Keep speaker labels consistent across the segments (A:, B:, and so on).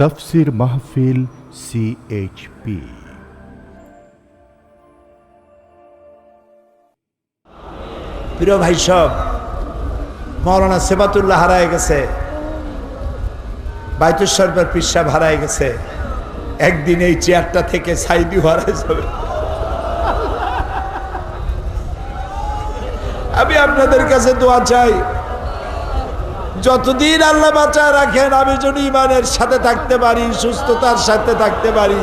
A: তফসির মাহফিল সিএইচপি
B: প্রিয় ভাই সব, মৌলানা সেবাতুল্লাহ হারায় গেছে, বাইতুল পিসাব হারায় গেছে, একদিন এই চেয়ারটা থেকে সাইদি হারায় যাবে আমি আপনাদের কাছে দোয়া চাই যতদিন আল্লাহ বাঁচা রাখেন, আমি যদি ইমানের সাথে থাকতে পারি, সুস্থতার সাথে থাকতে পারি।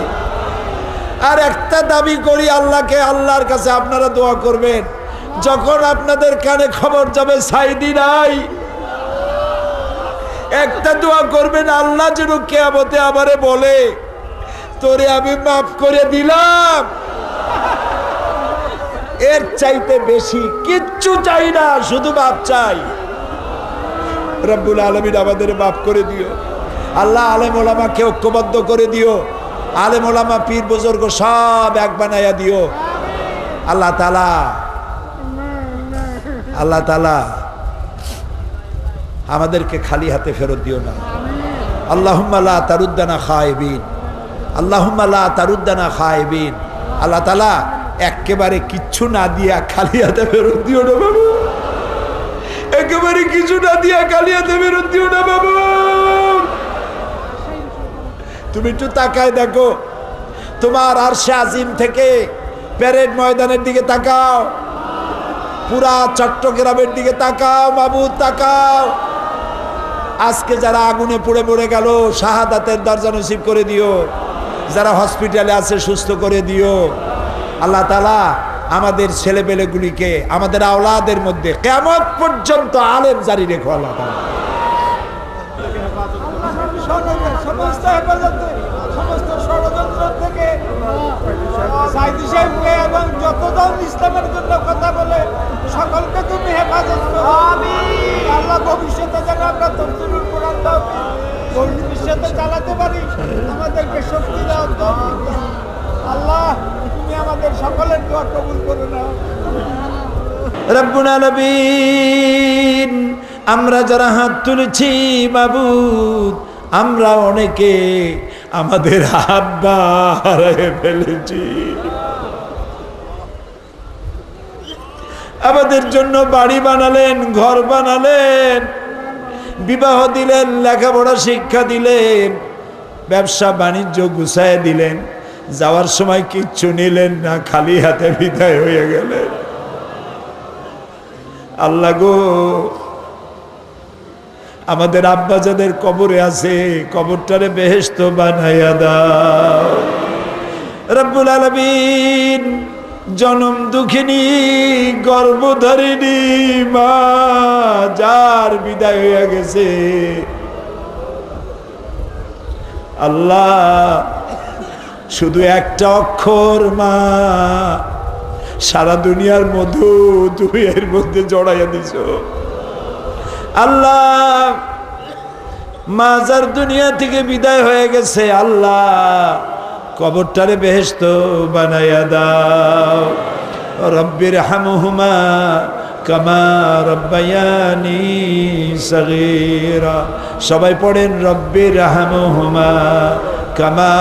B: আর একটা দাবি করি আল্লাহকে, আল্লাহর কাছে আপনারা দোয়া করবেন, যখন আপনাদের কানে খবর যাবে, সাইদি নাই। একটা দোয়া করবেন, আল্লাহ যেন কেয়ামতে আমারে বলে, তোরে আমি মাফ করে দিলাম। এর চাইতে বেশি কিচ্ছু চাই না, শুধু মাপ চাই। রব্বুল আলমিন আমাদের মাফ করে দিও। আল্লাহ আলেম ওলামাকে ঐক্যবদ্ধ করে দিও। আলেম ওলামা, পীর বুজুর্গ সব এক বানাইয়া দিও। আল্লাহ তালা আল্লাহ তালা আমাদেরকে খালি হাতে ফেরত দিও না। আল্লাহুম্মাল্লাহ তারুদ্দানা খায়বিন। আল্লাহুম্মাল্লাহ তারুদ্দানা খায়বিন। আল্লাহ তালা একেবারে কিচ্ছু না দিয়া খালি হাতে ফেরত দিও না বাবু। একেবারে কিছু না দিয়া হাতে ফেরত দিও না, বাবু। তুমি একটু তাকায় দেখো। তোমার আরশে আজিম থেকে প্যারেড ময়দানের দিকে তাকাও। পুরা চট্টগ্রামের দিকে তাকাও, বাবু, তাকাও। আজকে যারা আগুনে পুড়ে মরে গেল, শাহাদাতের দরজা নসিব করে দিও। যারা হসপিটালে আছে, সুস্থ করে দিও। আল্লাহ তালা আমাদের ছেলেপেলেগুলিকে আমাদের আওলাদের মধ্যে কেমন পর্যন্ত আলেম জারি রেখো আল্লাহ
C: ইসলামের জন্য কথা বলে সকলকে তুমি হেফাজত করো। আল্লাহ ভবিষ্যতে যেন আমরা তফসিলুল কোরআন দাও ভবিষ্যতে চালাতে পারি আমাদেরকে শক্তি দাও। আল্লাহ আমাদের সকলের দোয়া কবুল করে
B: রব্বুল আলামিন আমরা যারা হাত তুলেছি বাবুদ আমরা অনেকে আমাদের আব্বা হারিয়ে ফেলেছি। আমাদের জন্য বাড়ি বানালেন, ঘর বানালেন, বিবাহ দিলেন, লেখাপড়া, শিক্ষা দিলেন, ব্যবসা, বাণিজ্য গুছায় দিলেন। যাওয়ার সময় কিচ্ছু নিলেন না, খালি হাতে বিদায় হয়ে গেলেন আল্লাহ গো, আমাদের আব্বা যাদের কবরে আছে, কবরটারে বেহেস্ত বানাইয়া দাও। রব্বুল আলমিন জনম দুঃখিনী, গর্ভধারিণী মা, যার বিদায় হয়ে গেছে। আল্লাহ শুধু একটা অক্ষর, মা। সারা দুনিয়ার মধু তুমি এর মধ্যে জড়াইয়া দিছ। আল্লাহ মাজার দুনিয়া থেকে বিদায় হয়ে গেছে, আল্লাহ কবরটারে বেহেস্ত বানাইয়া দাও। রব্বির হামহুমা কামা রব্বায়ানি সগীরা। সবাই পড়েন রব্বির হামহুমা কামা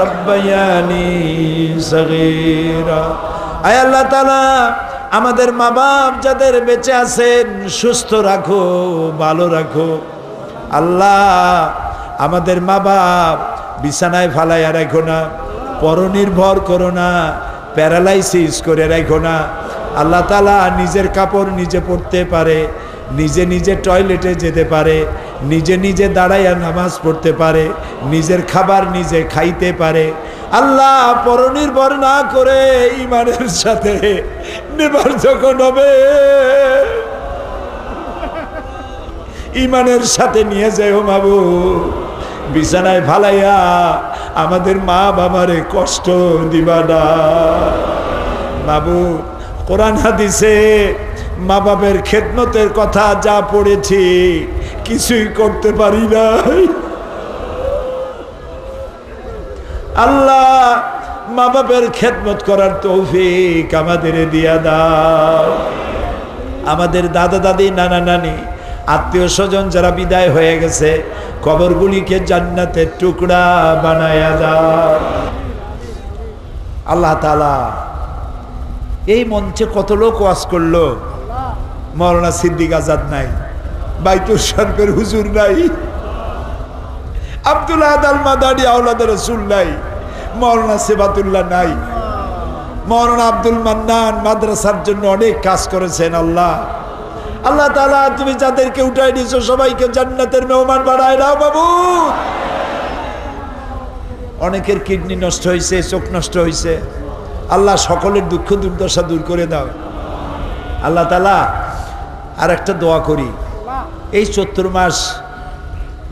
B: রব্বায়ানি সগীরা। আয় আল্লাহ তালা আমাদের মা বাপ যাদের বেঁচে আছেন, সুস্থ রাখো, ভালো রাখো। আল্লাহ, আমাদের মা বাপ বিছানায় ফালাইয়া রাখো না, পরনির্ভর করো না, প্যারালাইসিস করে রাখো না। আল্লাহ তালা নিজের কাপড় নিজে পড়তে পারে নিজে নিজে টয়লেটে যেতে পারে, নিজে নিজে দাঁড়াইয়া নামাজ পড়তে পারে, নিজের খাবার নিজে খাইতে পারে। আল্লাহ পরনির্ভর না করে ইমানের সাথে নেবার যখন হবে। ইমানের সাথে নিয়ে যাও মাবু বিছানায় ফালাইয়া আমাদের মা বাবারে কষ্ট দিবা না। বাবু কোরআন হাদিসে মা বাবের খেদমতের কথা যা পড়েছি, কিছুই করতে পারি নাই। আল্লাহ মা বাবের খেদমত করার তৌফিক আমাদের দিয়া দাও। আমাদের দাদা দাদি, নানা নানি, আত্মীয় স্বজন যারা বিদায় হয়ে গেছে, কবরগুলিকে জান্নাতের টুকরা বানায়া দাও। আল্লাহ তালা এই মঞ্চে কত লোক ওয়াজ করল? মৌলানা সিদ্দিক আজাদ নাই, বাইতুল শরফের হুজুর নাই, আব্দুল আদাল মাদানি আওলাদ রসুল নাই, মৌলানা সেবাতুল্লাহ নাই। মৌলানা আব্দুল মান্নান মাদ্রাসার জন্য অনেক কাজ করেছেন আল্লাহ। আল্লাহ তালা তুমি যাদেরকে উঠাই দিয়েছ সবাইকে জান্নাতের মেহমান বাড়ায় দাও বাবু। অনেকের কিডনি নষ্ট হয়েছে, চোখ নষ্ট হয়েছে। আল্লাহ সকলের দুঃখ দুর্দশা দূর করে দাও। আল্লাহ তালা আর একটা দোয়া করি। এই চত্তর মাস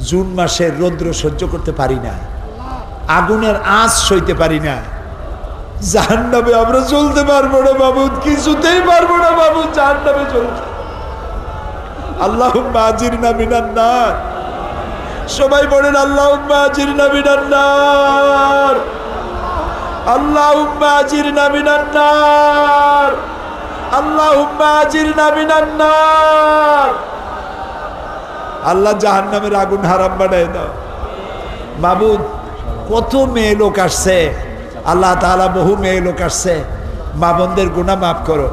B: জুন মাসের রৌদ্র সহ্য করতে পারি না। আগুনের আঁচ সইতে পারি না। জাহান্নামে আমরা চলতে পারব না বাবু কিছুতেই পারব না বাবু জাহান্নামে চলতে আল্লাহ আজির না মিনান্নার সবাই বলেন আল্লাহ আজির না মিনান্নার আল্লাহ আজির না আল্লাহ আজির না মিনান্নার। আল্লাহ জাহান নামের আগুন হারাম বানায় দাও। বাবু কত মেয়ে লোক আসছে। আল্লাহ তাআলা বহু মেয়ে লোক আসছে। মা বোনদের গুণা মাফ করো।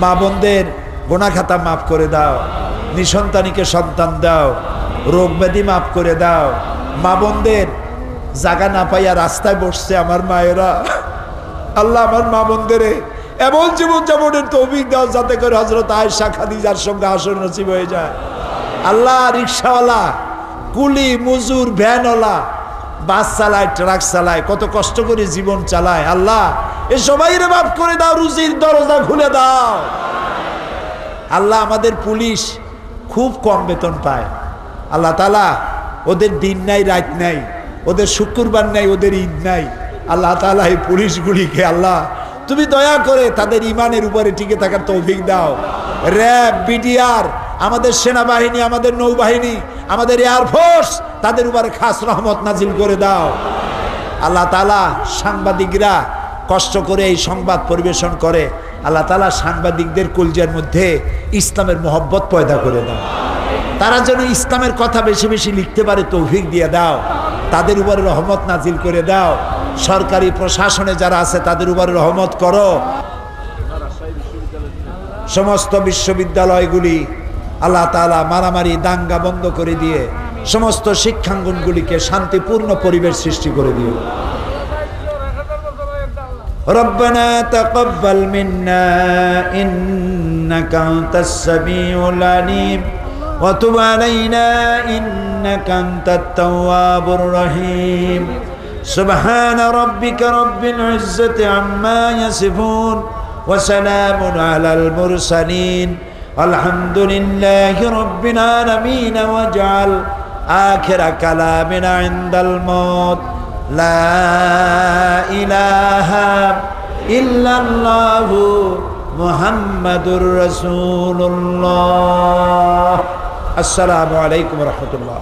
B: মা বোনদের গোনা খাতা মাফ করে দাও। নিসন্তানীকে সন্তান দাও। রোগ ব্যাধি মাফ করে দাও। মা বোনদের জায়গা না পাইয়া রাস্তায় বসছে আমার মায়েরা। আল্লাহ আমার মা বোনদেরে এমন জীবন যাপনের তৌফিক দাও যাতে করে হজরত আয়েশা খাদিজার সঙ্গে আসর নসিব হয়ে যায়। আল্লাহ রিক্সাওয়ালা কুলি, মজুর, ভ্যানওয়ালা বাস চালায় ট্রাক চালায় কত কষ্ট করে জীবন চালায়। আল্লাহ, এ সবাই রে করে দাও, রুজির দরজা খুলে দাও। আল্লাহ আমাদের পুলিশ খুব কম বেতন পায়। আল্লাহ তালা ওদের দিন নাই, রাত নাই, ওদের শুক্রবার নাই, ওদের ঈদ নাই। আল্লাহ তালা এই পুলিশগুলিকে আল্লাহ তুমি দয়া করে তাদের ইমানের উপরে টিকে থাকার তৌফিক দাও। র্যাব বিডিআর আমাদের সেনাবাহিনী, আমাদের নৌবাহিনী, আমাদের এয়ারফোর্স তাদের উপরে খাস রহমত নাজিল করে দাও। আল্লাহ তালা সাংবাদিকরা কষ্ট করে এই সংবাদ পরিবেশন করে। আল্লাহ তালা সাংবাদিকদের কুলজের মধ্যে ইসলামের মহব্বত পয়দা করে দাও। তারা যেন ইসলামের কথা বেশি বেশি লিখতে পারে, তৌফিক দিয়ে দাও। তাদের উপরে রহমত নাজিল করে দাও। সরকারি প্রশাসনে যারা আছে তাদের উপরে রহমত করো সমস্ত বিশ্ববিদ্যালয়গুলি আল্লাহ তালা মারামারি দাঙ্গা বন্ধ করে দিয়ে সমস্ত শিক্ষাঙ্গনগুলিকে শান্তিপূর্ণ পরিবেশ সৃষ্টি করে দিও ربنا تقبل منا إنك أنت السميع العليم وتب علينا إنك أنت التواب الرحيم سبحان ربك رب العزة عما يصفون وسلام على المرسلين الحمد لله رب العالمين واجعل آخر كلامنا عند الموت لا إله إلا الله محمد رسول الله السلام عليكم ورحمة الله